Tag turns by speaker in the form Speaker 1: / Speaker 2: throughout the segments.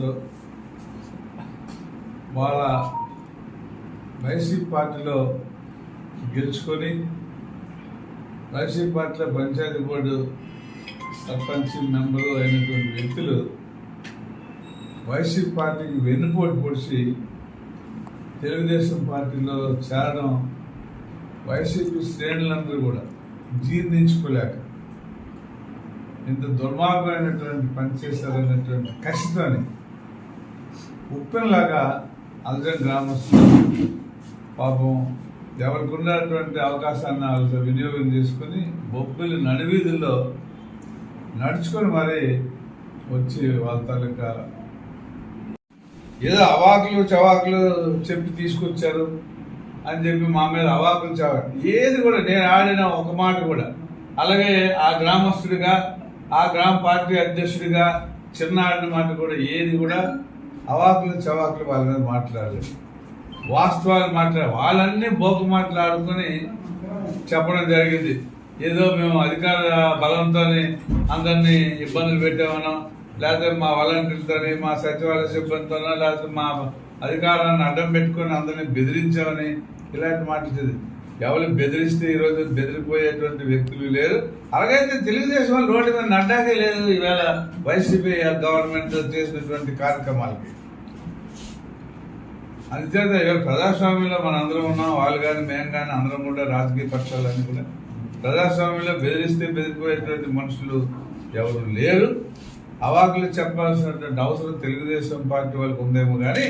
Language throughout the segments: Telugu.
Speaker 1: ఉందో వాళ్ళ వైసీపీ పార్టీలో గెలుచుకొని వైసీపీ పార్టీలో పంచాయతీ బోర్డు సర్పంచ్ మెంబరు అయినటువంటి వ్యక్తులు వైసీపీ పార్టీకి వెన్నుపోటు పొడిచి తెలుగుదేశం పార్టీలో చేరడం వైసీపీ శ్రేణులందరూ కూడా జీర్ణించుకోలేక ఇంత దుర్మార్గమైనటువంటి పనిచేశారనేటువంటి చేశారనేటువంటి ఉప్పెనలాగా అందరం గ్రామస్తులు. పాపం ఎవరికి ఉన్నటువంటి అవకాశాన్ని వాళ్ళు వినియోగం చేసుకుని బొబ్బిలి నడివీధుల్లో నడుచుకొని మరి వచ్చి వాళ్ళ తాలూకా ఏదో అవాకులు చవాకులు చెప్పి తీసుకొచ్చారు అని చెప్పి మా మీద అవాకులు చవాకులు. ఏది కూడా నేను ఆడిన ఒక మాట కూడా. అలాగే ఆ గ్రామస్తుడిగా ఆ గ్రామ పార్టీ అధ్యక్షుడిగా చిన్న ఆడిన మాట కూడా ఏది కూడా అవాకులు చవాకులు వాళ్ళ మీద మాట్లాడలేదు. వాస్తవాలు మాట్లాడ వాళ్ళన్నీ బోకు మాట్లాడుకొని చెప్పడం జరిగింది. ఏదో మేము అధికార బలంతో అందరినీ ఇబ్బందులు పెట్టామనో లేకపోతే మా వాలంటీర్లతోని మా సచివాలయ సిబ్బందితోనో లేకపోతే మా అధికారాన్ని అడ్డం పెట్టుకొని అందరినీ బెదిరించామని ఇలాంటి మాట్లాడేది ఎవరు బెదిరిస్తే ఈరోజు బెదిరిపోయేటువంటి వ్యక్తులు లేరు. అలాగైతే తెలుగుదేశం రోడ్డు మీద నడ్డాకే లేదు. ఈవేళ వైసీపీ గవర్నమెంట్ చేసినటువంటి కార్యక్రమాలకి. అంతేత ఇవాళ ప్రజాస్వామ్యంలో మన అందరం ఉన్నాం వాళ్ళు కానీ మేము కానీ అందరం కూడా రాజకీయ పక్షాలన్నీ కూడా. ప్రజాస్వామ్యంలో బెదిరిస్తే బెదిరిపోయేటువంటి మనుషులు ఎవరు లేరు. అవాకులు చెప్పాల్సినటువంటి అవసరం తెలుగుదేశం పార్టీ వాళ్ళకి ఉందేమో కానీ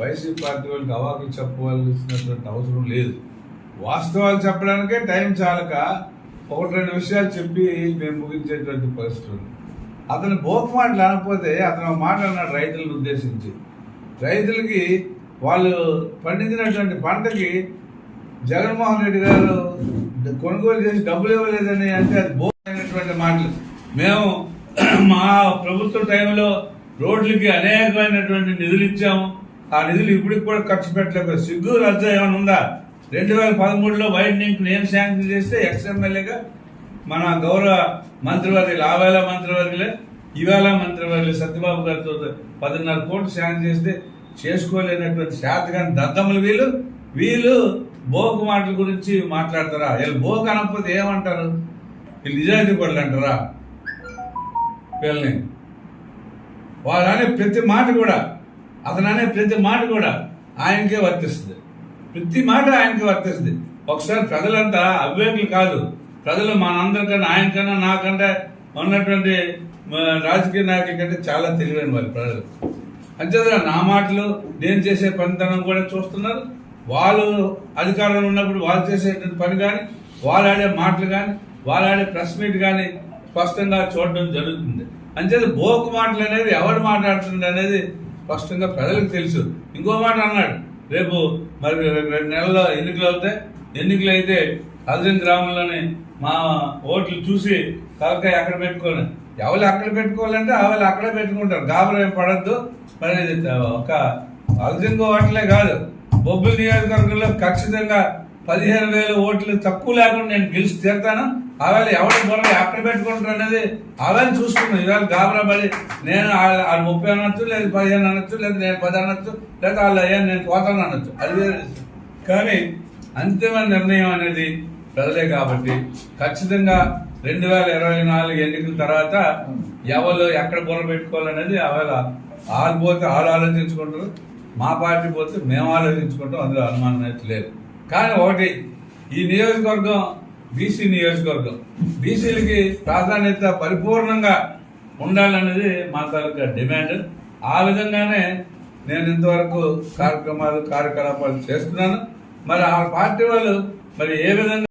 Speaker 1: వైసీపీ పార్టీ వాళ్ళకి అవాకులు చెప్పవలసినటువంటి అవసరం లేదు. వాస్తవాలు చెప్పడానికే టైం చాలక ఒకటి రెండు విషయాలు చెప్పి మేము ముగించేటువంటి పరిస్థితులు. అతను బోకు మాటలు అనకపోతే అతను ఒక మాట అన్నాడు రైతులను ఉద్దేశించి. రైతులకి వాళ్ళు పండించినటువంటి పంటకి జగన్మోహన్ రెడ్డి గారు కొనుగోలు చేసి డబ్బులు ఇవ్వలేదని అంటే అది బోధమైనటువంటి మాటలు. మేము మా ప్రభుత్వ టైంలో రోడ్లకి అనేకమైనటువంటి నిధులు ఇచ్చాము. ఆ నిధులు ఇప్పటికి కూడా ఖర్చు పెట్టలేదు సిగ్గు రద్దు ఏమైనా ఉందా? రెండు వేల పదమూడులో వైడనింగ్ నేను శాంక్షన్ చేస్తే ఎక్స్ మన గౌరవ మంత్రివర్యులు ఆ మంత్రివర్గలే ఇవాళ మంత్రి మంత్రివర్యులు సత్యబాబు గారితో పదిన్నర కోట్లు శాంక్షన్ చేస్తే చేసుకోలేనటువంటి శాతగాని దద్దమ్మలు వీళ్ళు? వీళ్ళు బోకు మాటల గురించి మాట్లాడతారా? వీళ్ళు బోకు అనకపోతే ఏమంటారు? వీళ్ళు నిజాయితీ పడలు అంటారా? వీళ్ళని. వాళ్ళు అనే ప్రతి మాట కూడా అతను అనే ప్రతి మాట కూడా ఆయనకే వర్తిస్తుంది. ప్రతి మాట ఆయనకే వర్తిస్తుంది. ఒకసారి ప్రజలంతా అవివేకులు కాదు. ప్రజలు మనందరికన్నా ఆయనకన్నా నాకంటే ఉన్నటువంటి రాజకీయ నాయకుల కంటే చాలా తెలివైన వాళ్ళు ప్రజలు. అంతేదా నా మాటలు నేను చేసే పనితనం కూడా చూస్తున్నారు. వాళ్ళు అధికారంలో ఉన్నప్పుడు వాళ్ళు చేసేటువంటి పని కానీ వాళ్ళు ఆడే మాటలు కానీ వాళ్ళు ఆడే ప్రెస్ మీట్ కానీ స్పష్టంగా చూడడం జరుగుతుంది. అంచేత బోకు మాటలు అనేది ఎవరు మాట్లాడుతుంది అనేది స్పష్టంగా ప్రజలకు తెలుసు. ఇంకో మాట అన్నాడు రేపు మరి రెండు నెలల్లో ఎన్నికలు అవుతాయి. ఎన్నికలు అయితే అర్జున్ గ్రామంలోనే మా ఓట్లు చూసి తలకాయ అక్కడ పెట్టుకొని ఎవరు అక్కడ పెట్టుకోవాలంటే వాళ్ళు అక్కడే పెట్టుకుంటారు. గాబరా పడద్దు. మరి ఒక అర్జున్ ఓట్లే కాదు. బొబ్బుల నియోజకవర్గంలో ఖచ్చితంగా పదిహేను వేల ఓట్లు తక్కువ లేకుండా నేను గెలిచి తీరుతాను. ఆవేళ ఎవరి బొరలు ఎక్కడ పెట్టుకుంటారు అనేది ఆవేళ చూసుకున్నాను ఇవాళ గాబరా పడి నేను ఆ ముప్పై అనొచ్చు లేదు పదిహేను అనొచ్చు లేదు నేను పది అనొచ్చు లేదా వాళ్ళు అయ్యా నేను పోతాను అనొచ్చు. అది వేరే కానీ అంతిమ నిర్ణయం అనేది ప్రజలే కాబట్టి ఖచ్చితంగా రెండు వేల ఇరవై నాలుగు ఎన్నికల తర్వాత ఎవరు ఎక్కడ బుర్ర పెట్టుకోవాలనేది ఆవేళ వాళ్ళు పోతే వాళ్ళు ఆలోచించుకుంటారు. మా పార్టీ పోతే మేము ఆలోచించుకుంటాం. అందులో అనుమానం అయితే లేదు. కానీ ఒకటి ఈ నియోజకవర్గం బీసీ నియోజకవర్గం బీసీలకి ప్రాధాన్యత పరిపూర్ణంగా ఉండాలనేది మా తాలూకా డిమాండ్. ఆ విధంగానే నేను ఇంతవరకు కార్యక్రమాలు కార్యకలాపాలు చేస్తున్నాను. మరి ఆ పార్టీ వాళ్ళు మరి ఏ విధంగా